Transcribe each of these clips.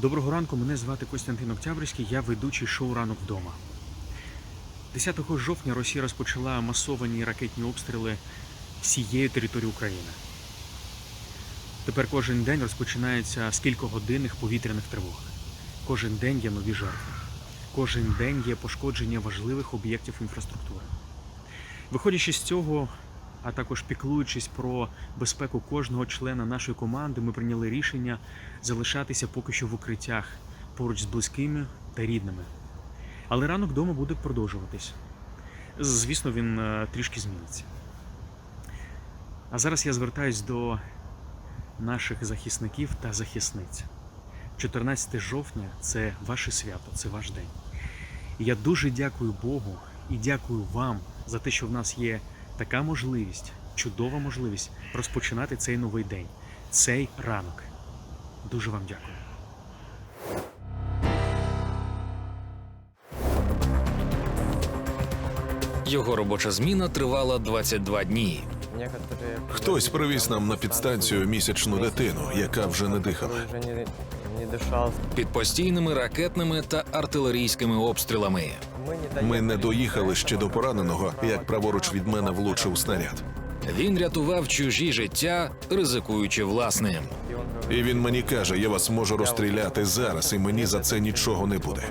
Доброго ранку, мене звати Костянтин Октябрьський, я ведучий шоу Ранок вдома. 10 жовтня Росія розпочала масовані ракетні обстріли всієї території України. Тепер кожен день розпочинається з кількогодинних повітряних тривог. Кожен день є нові жертви. Кожен день є пошкодження важливих об'єктів інфраструктури. Виходячи з цього, а також піклуючись про безпеку кожного члена нашої команди, ми прийняли рішення залишатися поки що в укриттях поруч з близькими та рідними. Але ранок вдома буде продовжуватись. Звісно, він е, трішки зміниться. А зараз я звертаюсь до наших захисників та захисниць. 14 жовтня це ваше свято, це ваш день. І я дуже дякую Богу і дякую вам за те, що в нас є така можливість, чудова можливість розпочинати цей новий день, цей ранок. Дуже вам дякую. Його робоча зміна тривала 22 дні. Хтось привіз нам на підстанцію місячну дитину, яка вже не дихала. Не, дышал. Під постійними ракетними та артилерійськими обстрілами. Ми не доїхали ще до пораненого, як праворуч від мене влучив снаряд. Він рятував чужі життя, ризикуючи власним. И он говорит, І він мені каже: я вас можу розстріляти зараз, і мені за це нічого не буде.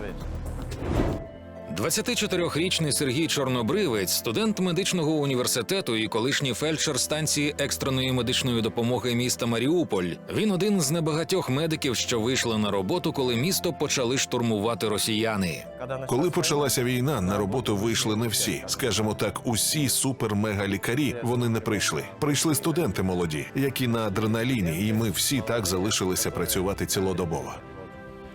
24-річний Сергій Чорнобривець, студент медичного університету і колишній фельдшер станції екстреної медичної допомоги міста Маріуполь. Він один з небагатьох медиків, що вийшли на роботу, коли місто почали штурмувати росіяни. Коли почалася війна, на роботу вийшли не всі. Скажімо так, усі супер-мега-лікарі вони не прийшли. Прийшли студенти молоді, які на адреналіні, і ми всі так залишилися працювати цілодобово.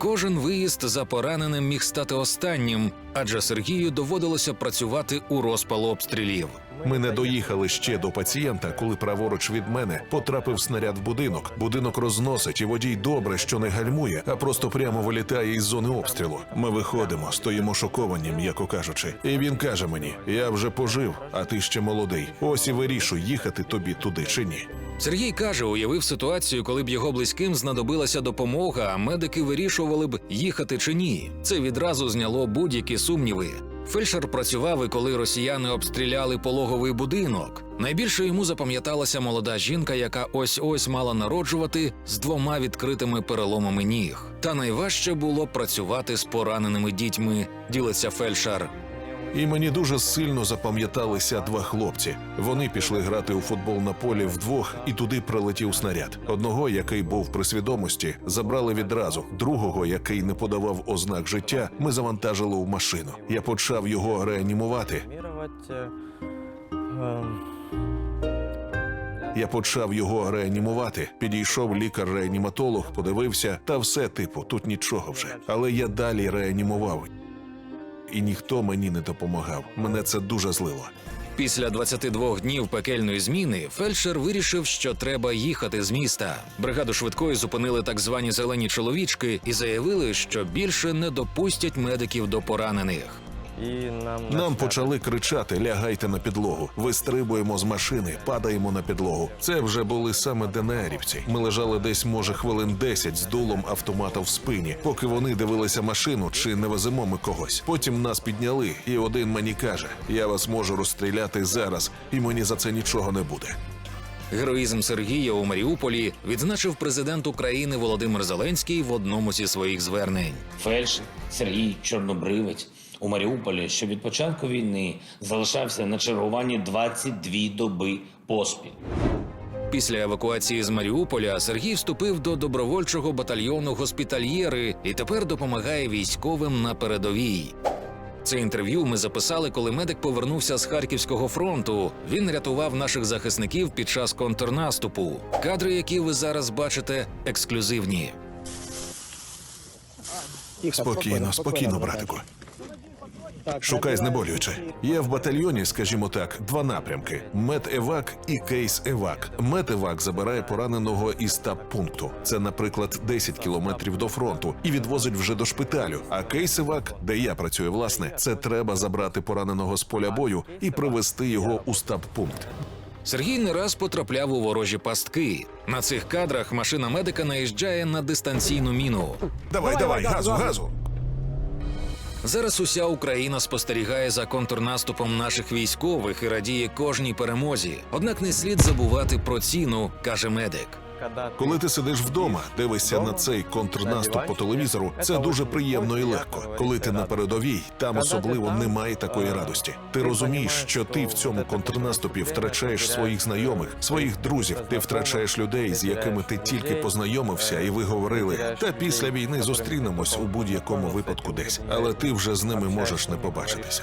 Кожен виїзд за пораненим міг стати останнім, адже Сергію доводилося працювати у розпал обстрілів. Ми не доїхали ще до пацієнта, коли праворуч від мене потрапив снаряд в будинок. Будинок розносить, і водій добре, що не гальмує, а просто прямо вилітає із зони обстрілу. Ми виходимо, стоїмо шоковані, м'яко кажучи. І він каже мені: я вже пожив, а ти ще молодий. Ось і вирішуй, їхати тобі туди чи ні. Сергій каже, уявив ситуацію, коли б його близьким знадобилася допомога, а медики вирішували б їхати чи ні. Це відразу зняло будь-які сумніви. Фельдшер працював і коли росіяни обстріляли пологовий будинок. Найбільше йому запам'яталася молода жінка, яка ось ось мала народжувати з двома відкритими переломами ніг. Та найважче було працювати з пораненими дітьми, ділиться фельдшер. І мені дуже сильно запам'яталися два хлопці. Вони пішли грати у футбол на полі вдвох, і туди прилетів снаряд. Одного, який був при свідомості, забрали відразу. Другого, який не подавав ознак життя, ми завантажили у машину. Я почав його реанімувати. Я почав його реанімувати. Підійшов лікар-реаніматолог, подивився, та все типу, тут нічого вже. Але я далі реанімував. І ніхто мені не допомагав. Мене це дуже злило. Після 22 днів пекельної зміни фельдшер вирішив, що треба їхати з міста. Бригаду швидкої зупинили так звані зелені чоловічки і заявили, що більше не допустять медиків до поранених. И нам, Нам почали кричати: лягайте на підлогу. Вистрибуємо з машини, падаємо на підлогу. Це вже були саме ДНРівці. Ми лежали десь, може, хвилин 10 з дулом автомата в спині, поки вони дивилися машину, чи не веземо ми когось. Потім нас підняли, і один мені каже: Я вас можу розстріляти зараз, і мені за це нічого не буде. Героїзм Сергія у Маріуполі відзначив президент України Володимир Зеленський в одному зі своїх звернень. фельдшер Сергій Чорнобривець у Маріуполі, що від початку війни залишався на чергуванні 22 доби поспіль. Після евакуації з Маріуполя Сергій вступив до добровольчого батальйону госпітальєри і тепер допомагає військовим на передовій. Це інтерв'ю ми записали, коли медик повернувся з Харківського фронту. Він рятував наших захисників під час контрнаступу. Кадри, які ви зараз бачите, ексклюзивні. Спокійно, спокійно, братику. Шукай знеболююче. Є в батальйоні, скажімо так, два напрямки: медевак і кейс-евак. Медевак забирає пораненого із таб-пункту. Це, наприклад, 10 кілометрів до фронту і відвозить вже до шпиталю. А кейс-евак, де я працюю, власне, це треба забрати пораненого з поля бою і привезти його у стаб-пункт. Сергій не раз потрапляв у ворожі пастки. На цих кадрах машина медика наїжджає на дистанційну міну. Давай, давай, газу, газу. Зараз уся Україна спостерігає за контрнаступом наших військових і радіє кожній перемозі. Однак не слід забувати про ціну, каже медик. Коли ти сидиш вдома, дивишся на цей контрнаступ по телевізору, це дуже приємно і легко. Коли ти на передовій, там особливо немає такої радості. Ти розумієш, що ти в цьому контрнаступі втрачаєш своїх знайомих, своїх друзів. Ти втрачаєш людей, з якими ти тільки познайомився, і ви говорили. Та після війни зустрінемось у будь-якому випадку десь, але ти вже з ними можеш не побачитися.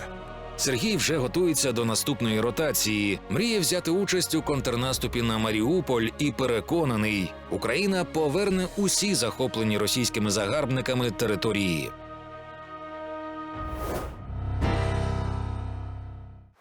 Сергій вже готується до наступної ротації, мріє взяти участь у контрнаступі на Маріуполь і переконаний, Україна поверне усі захоплені російськими загарбниками території.